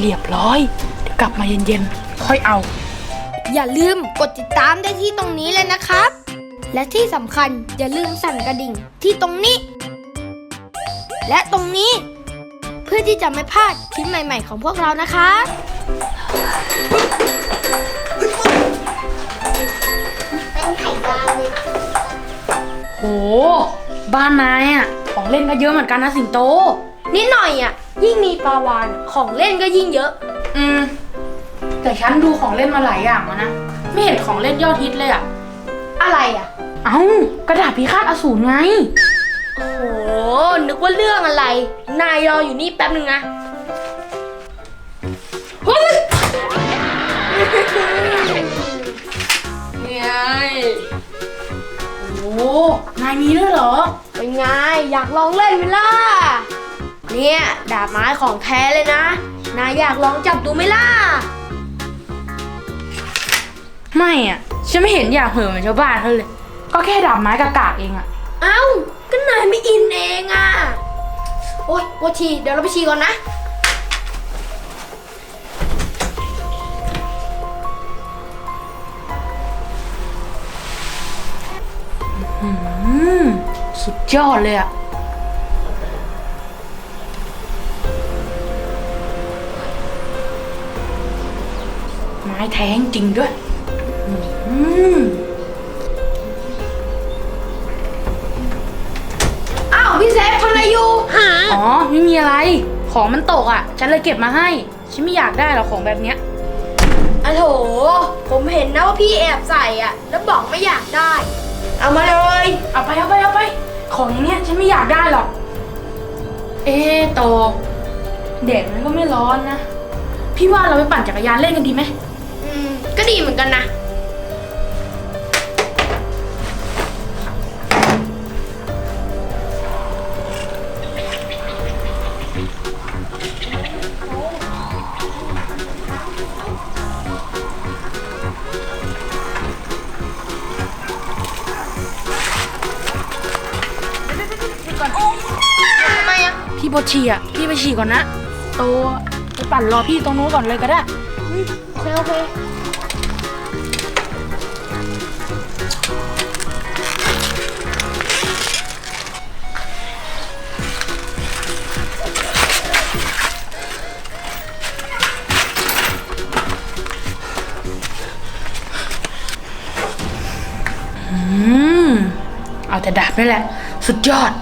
เรียบร้อย เดี๋ยวกลับมาเย็นๆ ค่อยเอา อย่าลืมกดติดตามได้ที่ตรงนี้เลยนะครับ และที่สำคัญอย่าลืมสั่นกระดิ่งที่ตรงนี้ และตรงนี้ เพื่อที่จะไม่พลาดคลิปใหม่ ๆ ของพวกเรานะครับโห บ้านนายอะ ของเล่นก็เยอะเหมือนกันนะสิงโต นิดหน่อยอะ ยิ่งมีปลาวานของเล่นก็ยิ่งเยอะ อืม แต่ฉันดูของเล่นมาหลายอย่างแล้วนะ ไม่เห็นของเล่นยอดฮิตเลยอะอะไรอะเอ้ากระดาษพิฆาตอสูรไง โอ้โห นึกว่าเรื่องอะไร นายรออยู่นี่แป๊บหนึ่งนะเฮ้ยนี่ไงโอ้นายมีด้วยเหรอ เป็นไง อยากลองเล่นไหมล่ะ เนี่ยดาบไม้ของแท้เลยนะนายอยากลองจับดูไหมล่ะ ไม่อะ ฉันไม่เห็นอยากเหิมเหมือนชาวบ้านเขาเลย ก็แค่ดาบไม้กากากๆเองอะ เอ้าก็นายไม่อินเองอะ โอ๊ยปวดฉี่เดี๋ยวเราไปฉี่ก่อนนะอืมสุดยอดเลยอะ ม้แท้จริงด้วย อืมอ้าวพี่เซฟทำอะไรอยู่อ๋อไม่มีอะไร ของมันตกอะ ฉันเลยเก็บมาให้ ฉันไม่อยากได้หรอกของแบบเนี้ยอะโถ ผมเห็นนะว่าพี่แอบใส่อะแล้วบอกไม่อยากได้ เอามาเลย เอาไปเอาไปเอาไป ของอย่างเนี้ยฉันไม่อยากได้หรอก เอ๊ะโตแดดมันก็ไม่ร้อนนะ พี่ว่าเราไปปั่นจักรยานเล่นกันดีไหม อืม ก็ดีเหมือนกันนะ ทำไมอะ พี่บดฉี่อะ พี่ไปฉี่ก่อนนะ โตไปปั่นรอพี่ตรงนู้นก่อนเลยก็ได้ โอเคโอเคอืมเอาแต่ดาบนี่แหละ สุดยอด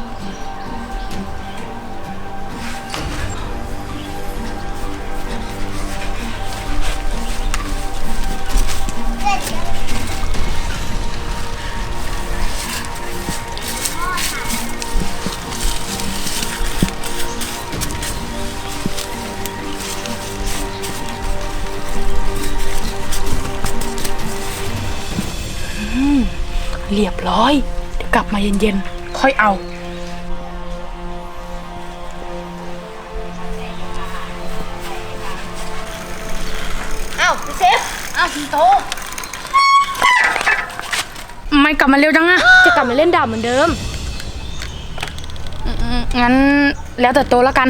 ยบร้อย เดี๋ยวกลับมาเย็นๆ ค่อยเอา อ้าวพี่เซฟอ้าวสิงโตไม่กลับมาเร็วจังอะจะกลับมาเล่นดาบเหมือนเดิม อืมงั้นแล้วแต่โตแล้วกัน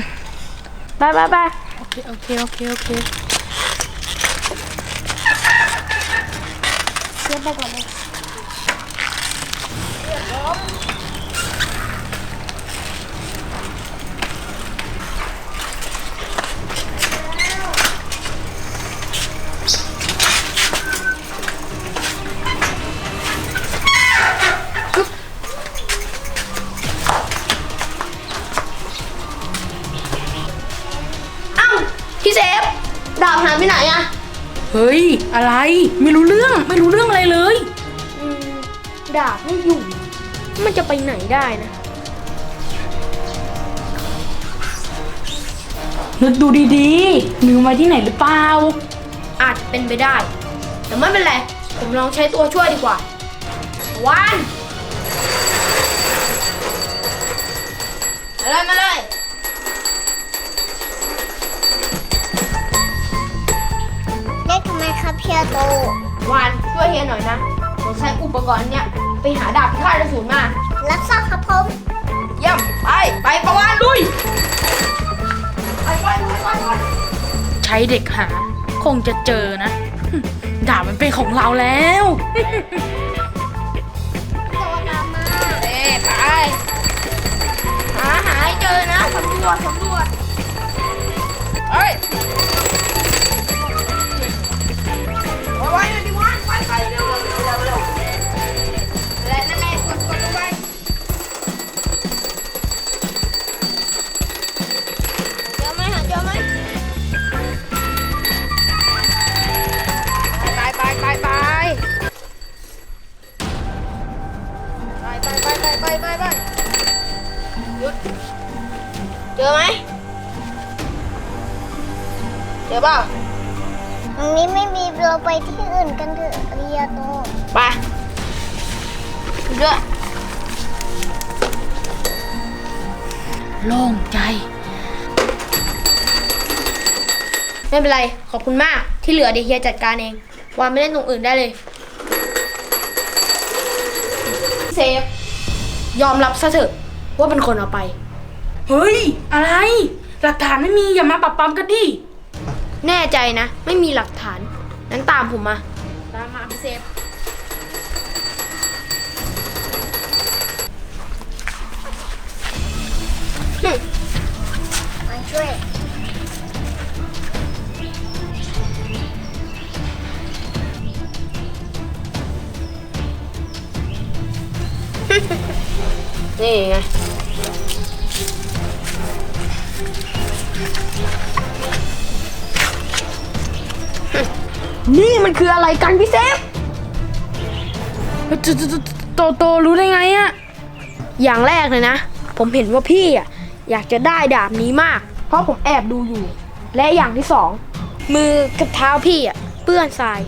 ไปไปไปโอเค โอเค โอเค โอเคเสียไปก่อนเลยาบหายไปไหนอะเฮ้ย อะไร ไม่รู้เรื่อง ไม่รู้เรื่องอะไรเลย อืมดาบไม่อยู่ มันจะไปไหนได้นะนึกดูดีๆลืมไว้ที่ไหนหรือเปล่า อาจจะเป็นไปได้ แต่ไม่เป็นไร ผมลองใช้ตัวช่วยดีกว่า วัน วันช่วยเฮียหน่อยนะผมใช้อุปกรณ์เนี้ยไปหาดาบพิฆาตอสูรมา รับทราบครับผม เยี่ยมไปไปประวานลุยไปไปไปไปไปใช้เด็กหา คงจะเจอนะ ดาบมันเป็นของเราแล้ว ดเจอไหมเจอเปล่าตรงนี้ไม่มีเราไปที่อื่นกันเถอะเรียโตไปเลือกโล่งใจ ไม่เป็นไร ขอบคุณมากที่เหลือเดี๋ยวเฮียจัดการเอง วางไม่เล่นตรงอื่นได้เลย เซฟ ยอมรับซะเถอะ ว่าเป็นคนเอาไป เฮ้ย อะไร หลักฐานไม่มีอย่ามาปรับปรามกันดิ แน่ใจนะ ไม่มีหลักฐานนั้นตามผมมา ตามมาพี่เซฟ มาช่วย นี่ไง นี่มันคืออะไรกันพี่เซฟโตโตโตโตรู้ได้ไงอะอย่างแรกเลยนะ ผมเห็นว่าพี่อะอยากจะได้ดาบนี้มาก เพราะผมแอบดูอยู่ และอย่างที่สอง มือกับเท้าพี่อะเปื้อนทราย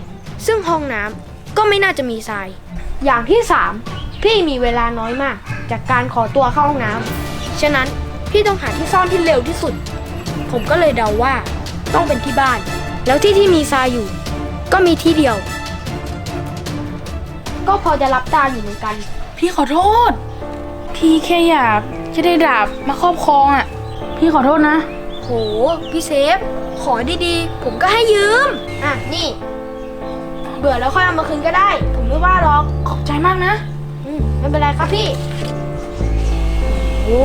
ซึ่งห้องน้ำก็ไม่น่าจะมีทราย อย่างที่สามพี่มีเวลาน้อยมาก จากการขอตัวเข้าห้องน้ำฉะนั้นพี่ต้องหาที่ซ่อนที่เร็วที่สุด ผมก็เลยเดาว่า ต้องเป็นที่บ้าน แล้วที่ที่มีทรายอยู่ ก็มีที่เดียว ก็พอจะรับตาอยู่เหมือนกัน พี่ขอโทษ พี่แค่อยากจะได้ดาบมาครอบครองอะพี่ขอโทษนะ โห พี่เซฟ ขอดีๆ ผมก็ให้ยืม อะ นี่ เบื่อแล้วค่อยเอามาคืนก็ได้ ผมไม่ว่าหรอก ขอบใจมากนะ อืม ไม่เป็นไรครับพี่ โอ้